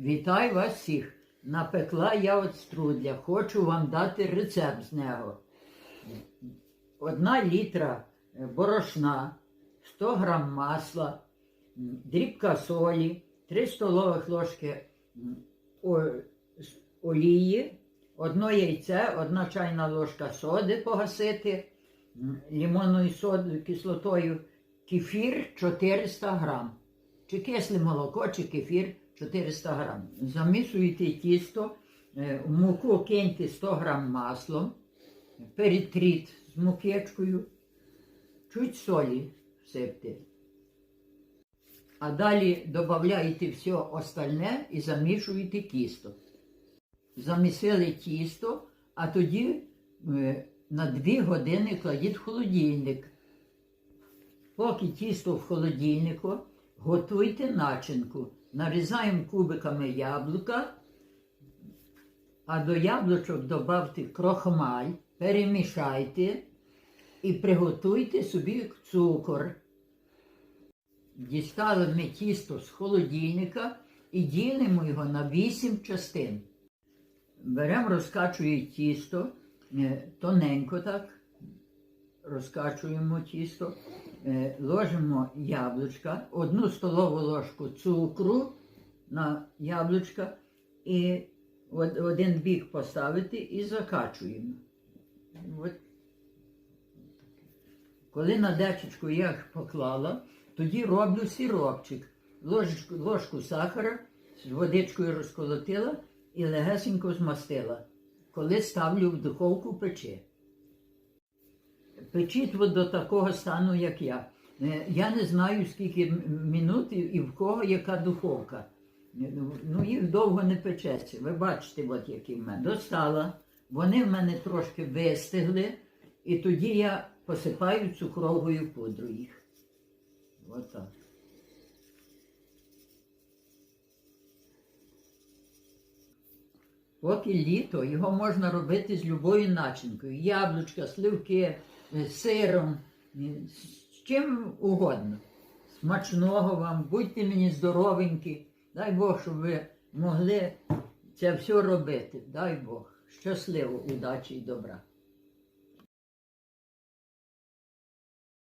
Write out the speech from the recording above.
Вітаю вас всіх! Напекла я от струдля. Хочу вам дати рецепт з нього. Одна літра е, борошна, 100 грам масла, дрібка солі, 3 столових ложки олії, одно яйце, одна чайна ложка соди погасити, лимонною содою, кислотою, кефір 400 грам. Чи кисле молоко, чи кефір 400 грам. Замісуєте тісто, е, в муку киньте 100 грам маслом, перетріть з мукечкою, чуть солі всипте. А далі додаєте все остальне і замішуєте тісто. Замісили тісто, а тоді е, на 2 години кладіть в холодильник. Поки тісто в холодильнику, готуйте начинку. Нарізаємо кубиками яблука, а до яблучок додавте крохмаль, перемішайте і приготуйте собі цукор. Дістали ми тісто з холодильника і ділимо його на 8 частин. Беремо, розкачуємо тісто е, тоненько так, розкачуємо тісто, ложимо яблучка, одну столову ложку цукру на яблучка і один бік поставити і закачуємо. От. Коли на дечечку я їх поклала, тоді роблю сиропчик. Ложечку, ложку сахара з водичкою розколотила і легесенько змастила. Коли ставлю в духовку печи. Печіть от до такого стану, як я. Е, Я не знаю, скільки минут і- в кого яка духовка. Е, ну, їх довго не печеться. Ви бачите, от які в мене. Достала. Вони в мене трошки вистигли, і тоді я посипаю цукровою пудрою їх. Отак. Поки літо, його можна робити з любою начинкою. Яблучка, сливки, е, сиром, е, з чим угодно. Смачного вам, будьте мені здоровенькі. Дай Бог, щоб ви могли це все робити. Дай Бог. Щасливо, удачі і добра.